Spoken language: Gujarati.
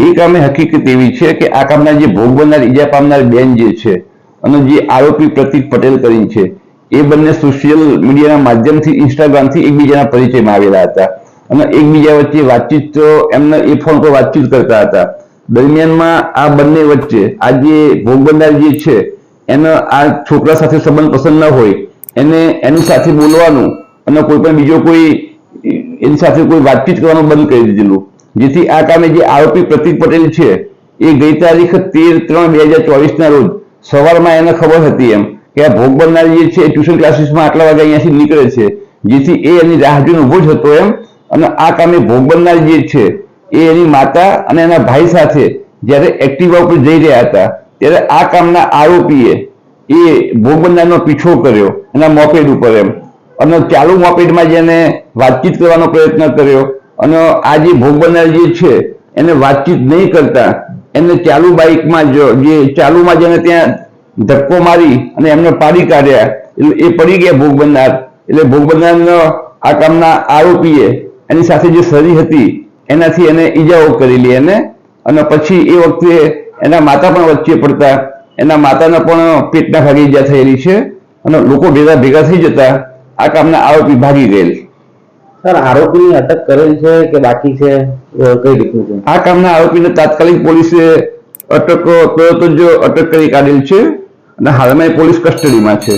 ગઈકાલે હકીકત એવી છે કે આ કામના જે ભોગ બનનાર, ઈજા પામનાર બેન જે છે, અને જે આરોપી પ્રતિક પટેલ કરીને છે, એ બંને સોશિયલ મીડિયાના માધ્યમથી ઇન્સ્ટાગ્રામથી એકબીજાના પરિચયમાં આવેલા હતા. અને એકબીજા વચ્ચે વાતચીત તો એમને એ ફોન પર વાતચીત કરતા હતા. દરમિયાનમાં આ બંને વચ્ચે, આ જે ભોગ બનનાર જે છે, એનો આ છોકરા સાથે સંબંધ પસંદ ન હોય, એને એની સાથે બોલવાનું અને કોઈ પણ બીજો કોઈ, એની સાથે કોઈ વાતચીત કરવાનું બંધ કરી દીધેલું. જેથી આ કામે જે આરોપી પ્રતિક પટેલ છે, એ ગઈ તારીખ તેર ત્રણ બે હજાર ચોવીસના રોજ સવારમાં એને ખબર હતી એમ કે આ ભોગ બનનાર જે છે ટ્યુશન ક્લાસીસમાં આટલા વાગે અહીંયાથી નીકળે છે, જેથી એ એની રાહ જોઈને ઊભો હતો એમ અને આ કામે ભોગ બનનાર જે છે એ એની માતા અને એના ભાઈ સાથે જ્યારે એક્ટિવા ઉપર જઈ રહ્યા હતા, ત્યારે આ કામના આરોપીએ એ ભોગ બનનારનો પીછો કર્યો એના મોપેડ ઉપર એમ અને ચાલુ મોપેડમાં જેને વાતચીત કરવાનો પ્રયત્ન કર્યો. અને આ જે ભોગ બનનાર જે છે, એને વાતચીત નહીં કરતા, એને ચાલુ બાઇકમાં જો ચાલુમાં જેને ત્યાં ધક્કો મારી અને એમને પાડી કાઢ્યા. એટલે એ પડી ગયા ભોગ બનનાર. એટલે ભોગ બનનારનો આ કામના આરોપીએ એની સાથે જે સરી હતી, એનાથી એને ઈજાઓ કરેલી એને. અને પછી એ વખતે એના માતા પણ વચ્ચે પડતા. એના માતાને પણ પેટના ભાગે ઈજા થયેલી છે. અને લોકો ભેગા ભેગા થઈ જતા આ કામના આરોપી ભાગી ગયેલ. સર, આરોપીની અટક કરેલ છે કે બાકી છે? કઈ રીતનું છે? આ કામના આરોપીને તાત્કાલિક પોલીસે અટક, તરત જ અટક કરી કાઢેલ છે અને હાલમાં પોલીસ કસ્ટડીમાં છે.